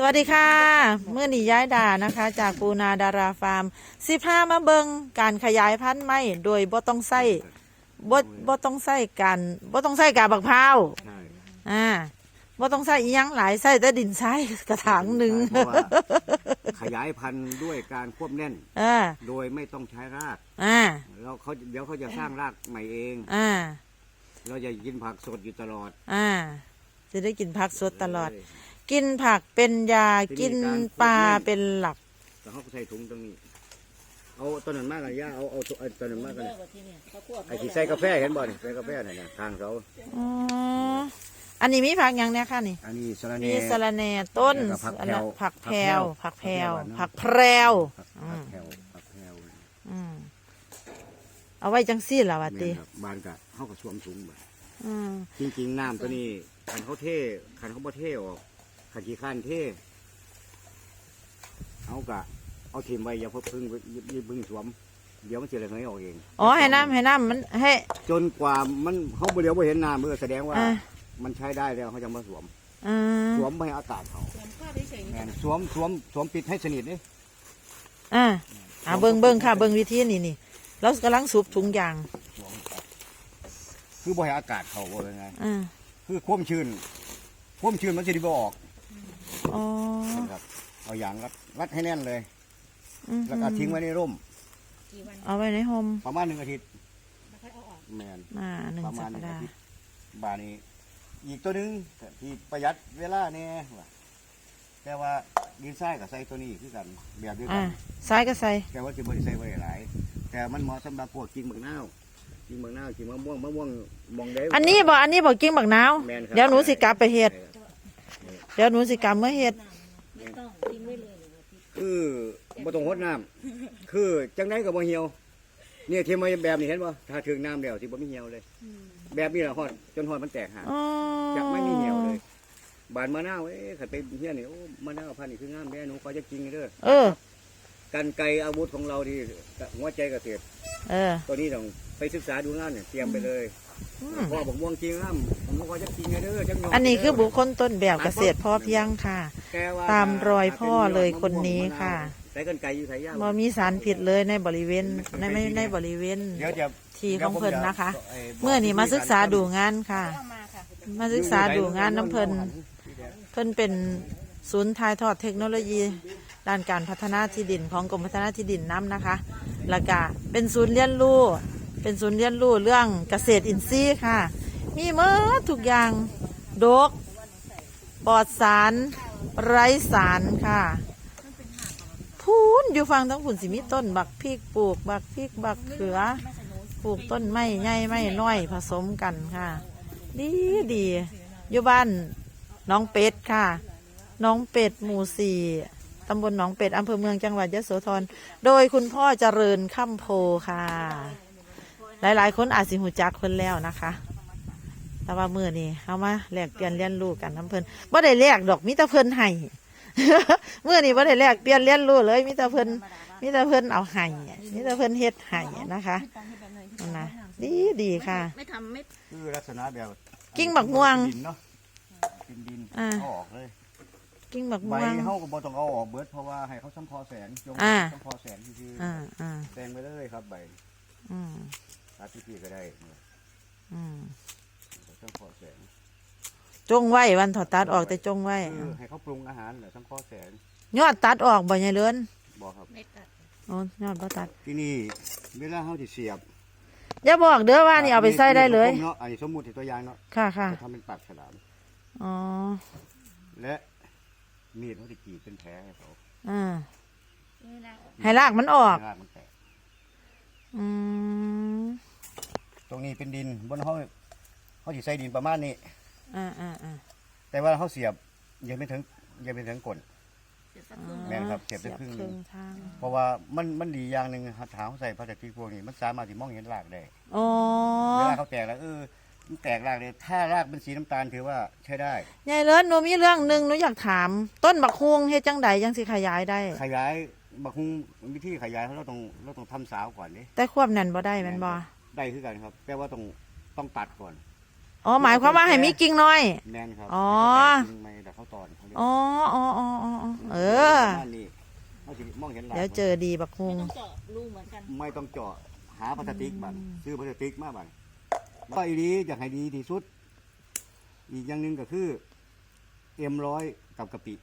สวัสดีค่ะเมื่อนี้ย้ายด่านะคะ จากปูนาดาราฟาร์มสิบห้ามาเบิงการขยายพันธุ์ไม่โดยบ่ต้องใส่บ่บ่ต้องใส่การบ่ต้องใส่กาบักพร้าวใช่อ่าบ่ต้องใส่อีหยังหลายใส่แต่ดินทรายกระถางหนึ่งเพราะว่าขยายพันธุ์ด้วยการควบแน่นอ่าโดยไม่ต้องใช้รากอ่าแล้วเขาเดี๋ยวเขาจะสร้างรากใหม่เองอ่าเราจะกินผักสดอยู่ตลอดอ่าจะได้กินผักสดตลอดเลย กินผักเป็นยาที่กินมีการปลาควบคุมเป็นหลักแต่เขาก็ใส่ถุงตรงนี้ เอาต้นนั้นมากกันย่าเอาเอาเอาต้นนั้นมากกันไอ้ที่ใส่กาแฟเห็นบ่นี่ใส่กาแฟนี่นะทางเขาอ๋ออันนี้มีผักหยังเนี่ยค่ะนี่ อันนี้สะระเนมีสะระแหน่ต้นแล้วก็ผักอันแพรนั้นวผักแพรวผัผักกแพแพรรวว ผักแพรวผักอืผัมกแพรวผักแพรวอืมเอาไว้จังซี่ล่ะวะติแม่นครับบานกะเขาก็สวมถุงไปอืมจริง ๆ น้ำตัวนี้ขันเขาเทขันเขาบ่เทออก ขันขี้ขันเทเอากะเอาทีมไว้อย่าเพิ่งพึ่งอย่าพึ่งสวม เดี๋ยวมันจะเลยเหยออกเอง อ๋อให้น้ำให้น้ำมันให้จนกว่ามันเขาบ่เดี๋ยวบ่เห็นน้ำเมื่อแสดงว่า อ่ามันใช้ได้แล้วเขาจะมาสวม อ่าสวมไม่ให้อากาศเขาแม่นสวมสวมสวมปิดให้สนิทนี่อ่าอ่าเบิ่งเบิ่งค่ะเบิ่งวิธีนี่นี่เรากำลังสูบถุงยางสวมคือบ่ให้อากาศเขาบ่ยังไง อ่าคือความชื้นความชื้นมันจะดีบ่ออก อ๋อนะครับ เอาอย่างรัดรัดให้แน่นเลย อืมแล้วก็ทิ้งไว้ในร่มเอาไว้ในโฮมประมาณหนึ่งอาทิตย์แมน อ่าหนึ่งประสัมาณปหนึ่งดาอาห์ ทิตย์บานี้ อีกตัวหนึงที่ประหยัดเวลาเนี่ยว่ะแต่ว่าดินทรายกับใส่ตัวนี้คือกันแบบเดียวกัอ่านซ้ายก็ใส่แต่ว่าจะบริใส่ไว้หลาย แต่มันเหมาะสำหรับพวกกินมะนาวกินมะนาวกินมะม่วงมะม่วงมองได้ อันนี้บ่อันนี้บ่กิ้งบักนาว แม่นครับ เดี๋ยวหนูสิกลับไปเฮ็ดเดี๋ยวหนูสิกลับเมื่อเฮ็ดคือบ่ต้องหดน้ำคือจังไดก็บ่เหี่ยวเนี่ยเทียมมาแบบนี้เห็นบ่ถ้าถึงน้ำแล้วสิบ่มีเหี่ยวเลย แบบนี้ล่ะฮอดจนฮอดมันแตกหางอ๋อจะไม่มีเหี่ยวเลย บานมะนาวเอ๊ะขัดไปเฮียนี่โอ้มะนาวพันธุ์นี่คืองามแม่หนูขอจะกินเด้อเออ กันไกรอาวุธของเราที่หัวใจเกษตรเออ ตัวนี้ต้องไปศึกษาดูงานเนี่ยเตรียมไปเลยอืม พ่อบอกม่วงจริงงามผมขอจะกินเด้อจังหยอันนี้คือบุคคลต้นแบบเกษตรพอเพียงค่ะ แกว่ตามรอยพ่อเลยคนนี้ค่ะใส่กันไกรอยู่ใส่ย่างบ่มีสารผิดเลยในบริเวณในไม่ในบริเวณเดี๋ยวจะที่ของเพิ่นนะคะดี๋ยวผจะเมื่อนี้มาศึกษาดูงานค่ะ มาศึกษาดูงานน้ำเพิ่นเพิ่นเป็นศูนย์ถ่ายทอดเทคโนโลยี ด้านการพัฒนาที่ดินของกรมพัฒนาที่ดินน้ำนะคะ แล้วก็เป็นศูนย์เรียนรู้ เป็นศูนย์เรียนรู้เรื่องเกษตรอินทรีย์ค่ะ มีเมื่อทุกอย่างดกปลอดสาร ไร้สารค่ะพูนอยู่ฟังทั้งผุนสิมีต้น บักพริกปลูก บักพริกบักเขือ ปลูกต้นไม้ใหญ่ไม้น้อยผสมกันค่ะ ดีดีอยู่บ้านน้องเป็ดค่ะ น้องเป็ดหมู่สี่ตำบลหนองเป็ดอำเภอเมืองจังหวัดยะโสธร โดยคุณพ่อเจริญค่ำโพค่ะ หลายๆ คนอาจสิหูจักเพิ่นแล้วนะคะ แต่ว่ามือนี่เอามาแลกเปลี่ยนเรียนรู้กันน้ำเพิ่นบ่ได้แลกดอกมิตรเพิ่นให้เมื่อนี้บ่ได้แลกเปลี่ยนเรียนรู้เลยมิตรเพิ่นมิตรเพิ่นเอาให้มิตรเพิ่นเฮ็ดให้นะคะนั่นนะดีดีค่ะ ไม่ทำไม่คือลักษณะแบบกิ้งบักม่วงดินเนาะกินดินอ่าเอาออกเลยกิ้งบักใบม่วงเขาก็บ่ต้องเอาออกเบิดเพราะว่าให้เขาสัมพอแสงจงอ่าสัมพอแสงคืออ่าอ่าแซงไปเลยครับใบอืม ตัดที่พี่ก็ได้เนี่ยอืมสัมพอแสงจงไว้วันถอดตัดออกแต่จงไว้คือให้เขาปรุงอาหารแหละสัมพอแสงยอดตัดออกบ่ใหญ่เลือนบอกครับไม่ตัดโอ้ยอดบ่ตัดที่นี่เวลาเขาจะเสียบอย่าบอกเด้อว่านี่เอาไปใส่ได้เลยเนาะอันนี้สมมุติตัวอย่างเนาะค่ะค่ะจะทำเป็นปากฉลามอ๋อและมีดเขาจะกรีดเป็นแผลให้เขาอ่านี่นะให้รากมันออกรากมันแตกอืมตรง นี้เป็นดินบนเขาเขาจะใส่ดินประมาณนี้ อ่าอ่าอ่าแต่ว่าเขาเสียบยังไม่ถึงยังไม่ถึงก้นเดี๋ยวสักครึ่งแม่นครับเสียบได้ครึ่งหนึ่ง ทางเพราะว่ามันมันดีอย่างหนึ่งหาถามเขาใส่พลาสติกพวกนี้มันสามารถที่มองเห็นรากได้อ๋อเวลาเขาแตกแล้วเออมันแตกรากเลยถ้ารากเป็นสีน้ำตาลถือว่าใช้ได้ ยายเลิศหนูมีเรื่องหนึ่งหนูอยากถาม ต้นบักฮวงเฮ็ดจังใดจังสิขยายได้ ขยายบักฮุงวิธีขยายเราต้องเราต้องทำสาวก่อนนี่แต่ควบนั่นบ่ได้แมันบ่ ได้คือกันครับ แต่ว่าต้องต้องตัดก่อน อ๋อหมายความว่าให้มีกิ่งน้อย แน่นครับอ๋อให้เขาแตกกิ่งไม่แต่เขาตอนเขาเรียกอ๋ออ๋ออ๋ออ๋อแล้วเจอดีบักฮุงต้องเจาะรูเหมือนกัน ไม่ต้องเจาะหาพลาสติกบังซื้อพลาสติกมาบังก็อีนี้อยากให้ดีที่สุด อีกอย่างหนึ่งก็คือเอ็มร้อยกับกะปิ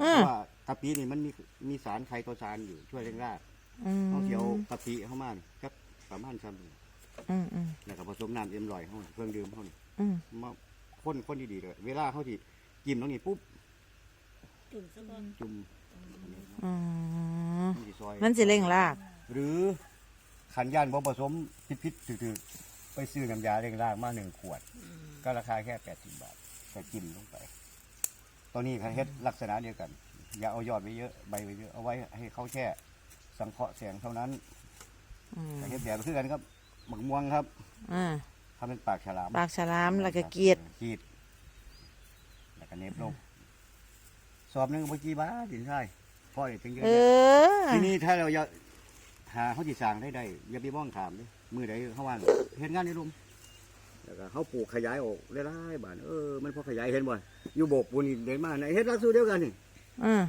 อืเพมราะว่ากะปินี่มันมีมีสารไคโตซานอยู่ช่วยเร่งรากอืม เขาเสียวกะปิเข้ามานี่ครับประมาณซ้ำนี่ อืมอืมแล้วก็ผสมน้ำเอ็มร้อยเข้าเครื่องดื่มเข้านี่อืมมาข้นข้นดีๆเลยเวลาเขาที่จิ้มตรงนี้ปุ๊บจุ่มซะก่อนจุ่มอืมนี่สิซอยมันสิเร่งราก หรือขันย่านบ่ผสมพิษๆถือๆไปซื้อน้ำยาเร่งรากมาหนึ่งขวด ก็ราคาแค่แปดสิบบาทก็จิ้มลงไป ตัวนี้เขาเฮ็ดลักษณะเดียวกัน อย่าเอายอดไว้เยอะใบไว้เยอะเอาไว้ให้เขาแช่สังเคราะห์แสงเท่านั้นอืม แต่เฮ็ดแบบคือกันครับ หมักม่วงครับอ่าทำเป็นปากฉลามปากฉลามแล้วก็เกียดกรีดแล้วก็เน็บลงสอบหนึงบ่กี่บาทสินใช่พ่อได้ถึงเยอะเอแยะอทีนี้ถ้าเราอยากหาเขาสิสร้างได้ได้อย่าไปบ้องถามเด้มือใดเขาว่างเฮ็ดงานในรุมแล้วก็เขาปลูกขยายออกหลายๆบานเออมันพอขยายเห็นบ่อยู่โบกปูนนี่เด่นมากนะเฮ็ดลักสูตรเดียวกันนี่อืม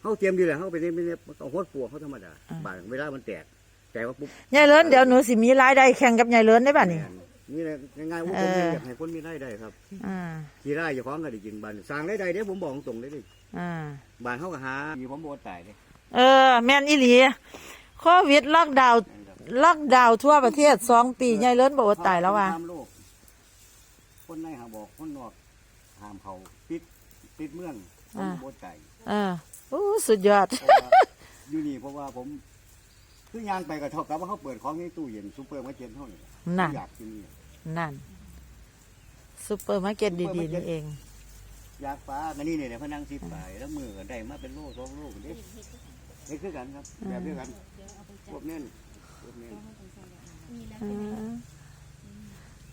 เขาเตรียมดีเลยเขาไปเนี่ยไปเนี่ยต้องโคตรปลูกเขาธรรมดาอ่าบานเวลามันแตก แตกว่าปุ๊บยายเลินเดี๋ยวหนูสิมีรายได้แข่งกับยายเลินได้ป่ะนี่แม่นนี่แหละง่ายๆว่าเอผมออยากให้คนมีรายได้ครับอ่าขี่ไร่อย่าของก็ได้กินบานสร้างรายได้เด้ผมบอกตรงๆเลยดิอ่าบานเขาก็หามีผมบ่ตายเด้เออ แม่นอีหลีโควิดล็อกดาวน์ล็อกดาวน์ทั่วประเทศสองปียายเลินบอกว่าตายแล้วว่ะตามโลกคนในหาบอกคนนอกห้ามเขาปิดปิดเมืองผมบ่ตายเออโอ้สุดยอด เพราะว่าอยู่นี่เพราะว่าผม คือยางไปก็เท่ากับว่าเขาเปิดของในตู้เย็นซูเปอร์มาร์เก็ตเท่านี้นั่น อยากกินนี่นั่นซูเปอร์มาร์เก็ตดีๆนี่เอง อยากปลากันนี่เนี่ยพนังสิบไปแล้วมือก็ได้มาเป็นโลสองโลเด้นี่คือกันครับแบบเดียวกันพวกเน้นพวกเน้นอืม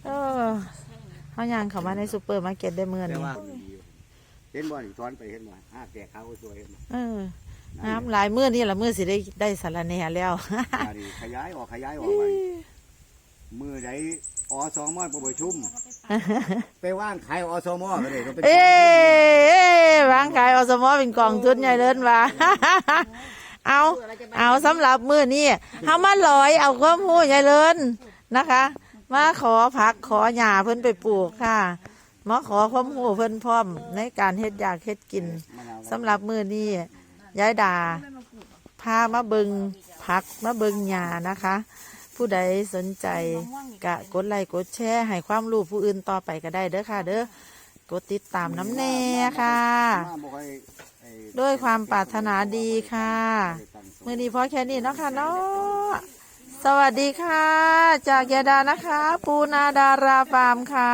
เออเขายังเข้ามาในซูเปอร์มาร์เก็ตได้เมื่อแต่นี้ว่าดีอยู่เห็นบ่นี่ซ้อนไปเห็นบ่ห้าแตกขาวก็สวยเห็นบ่เออ น้ำหลายมือนี่ละมือสิได้ได้สารแหน่แล้วมาดิขยายออกขยายออกไปมือใดอสมอประชุม ไปว่างขายอสมก็เลยต้องเป็นเอ๊ะวางขายอสมอเป็นกองทุนใหญ่เลินว่าเอาเอาสำหรับมือนี้เฮามาลอยเอาความหูใหญ่เลินนะคะ มาขอผักขอหญ้าเพิ่นไปปลูกค่ะมาขอความหูเพิ่นพร้อมในการเฮ็ดอยากเฮ็ดกินมะนาวสำหรับมือนี้ ยายดาพามาเบิงผักมาเบิงหญ้านะคะ ผู้ใดสนใจกะกดไลค์กดแชร์ให้ความรู้ผู้อื่นต่อไปก็ได้เด้อค่ะ เด้อกดติดตามน้ำแน่ค่ะ ด้วยความปรารถนาดีค่ะมือนี้พอแค่นี้เนาะค่ะเนาะสวัสดีค่ะ จากยาดานะคะ ปูนาดาราฟาร์มค่ะ